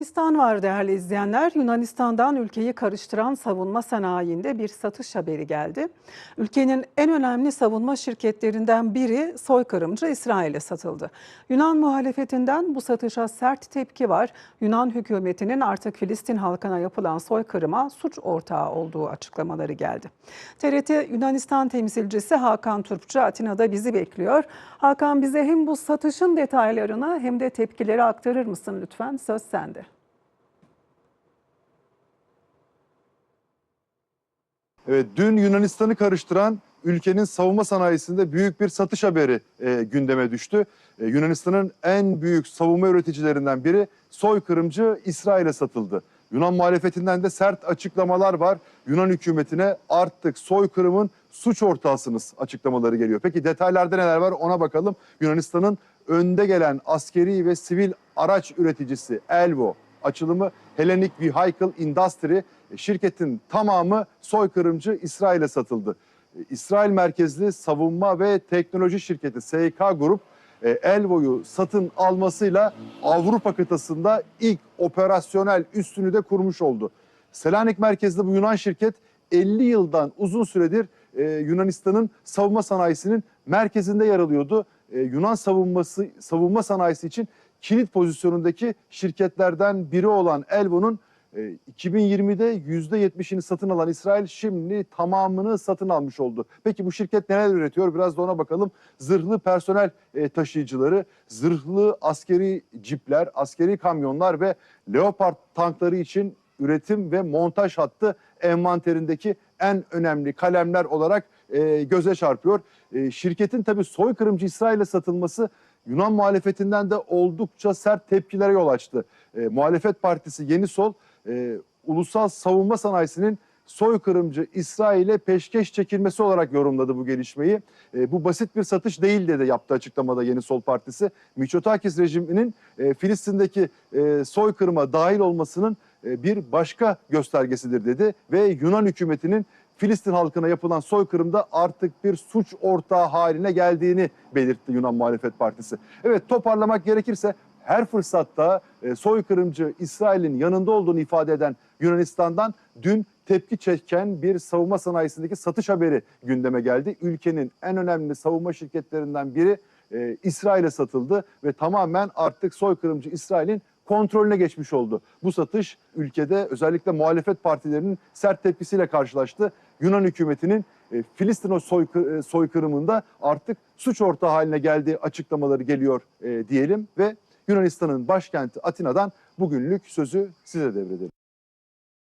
Yunanistan var değerli izleyenler. Yunanistan'dan ülkeyi karıştıran savunma sanayinde bir satış haberi geldi. Ülkenin en önemli savunma şirketlerinden biri soykırımcı İsrail'e satıldı. Yunan muhalefetinden bu satışa sert tepki var. Yunan hükümetinin artık Filistin halkına yapılan soykırıma suç ortağı olduğu açıklamaları geldi. TRT Yunanistan temsilcisi Hakan Turpçu Atina'da bizi bekliyor. Hakan bize hem bu satışın detaylarını hem de tepkileri aktarır mısın lütfen? Söz sende. Evet, dün Yunanistan'ı karıştıran ülkenin savunma sanayisinde büyük bir satış haberi e, gündeme düştü. E, Yunanistan'ın en büyük savunma üreticilerinden biri soykırımcı İsrail'e satıldı. Yunan muhalefetinden de sert açıklamalar var. Yunan hükümetine artık soykırımın suç ortağısınız açıklamaları geliyor. Peki detaylarda neler var ona bakalım. Yunanistan'ın önde gelen askeri ve sivil araç üreticisi Elvo açılımı Hellenic Vehicle Industry şirketin tamamı soykırımcı İsrail'e satıldı. İsrail merkezli savunma ve teknoloji şirketi SK Grup Elvo'yu satın almasıyla Avrupa kıtasında ilk operasyonel üssünü de kurmuş oldu. Selanik merkezli bu Yunan şirket 50 yıldan uzun süredir e, Yunanistan'ın savunma sanayisinin merkezinde yer alıyordu. E, Yunan savunması savunma sanayisi için kilit pozisyonundaki şirketlerden biri olan Elvo'nun 2020'de %70'ini satın alan İsrail şimdi tamamını satın almış oldu. Peki bu şirket neler üretiyor? Biraz da ona bakalım. Zırhlı personel e, taşıyıcıları, zırhlı askeri cipler, askeri kamyonlar ve Leopard tankları için üretim ve montaj hattı envanterindeki en önemli kalemler olarak e, göze çarpıyor. E, şirketin tabii soykırımcı İsrail'e satılması Yunan muhalefetinden de oldukça sert tepkilere yol açtı. E, muhalefet partisi Yeni Sol e, ulusal savunma sanayisinin soykırımcı İsrail'e peşkeş çekilmesi olarak yorumladı bu gelişmeyi. E, bu basit bir satış değil dedi yaptığı açıklamada Yeni Sol Partisi. Mitsotakis rejiminin e, Filistin'deki e, soykırıma dahil olmasının e, bir başka göstergesidir dedi ve Yunan hükümetinin Filistin halkına yapılan soykırımda artık bir suç ortağı haline geldiğini belirtti Yunan Muhalefet Partisi. Evet toparlamak gerekirse her fırsatta e, soykırımcı İsrail'in yanında olduğunu ifade eden Yunanistan'dan dün tepki çeken bir savunma sanayisindeki satış haberi gündeme geldi. Ülkenin en önemli savunma şirketlerinden biri e, İsrail'e satıldı ve tamamen artık soykırımcı İsrail'in kontrolüne geçmiş oldu. Bu satış ülkede özellikle muhalefet partilerinin sert tepkisiyle karşılaştı. Yunan hükümetinin e, Filistin o soykı, e, soykırımında artık suç ortağı haline geldiği açıklamaları geliyor e, diyelim ve Yunanistan'ın başkenti Atina'dan bugünlük sözü size devredelim.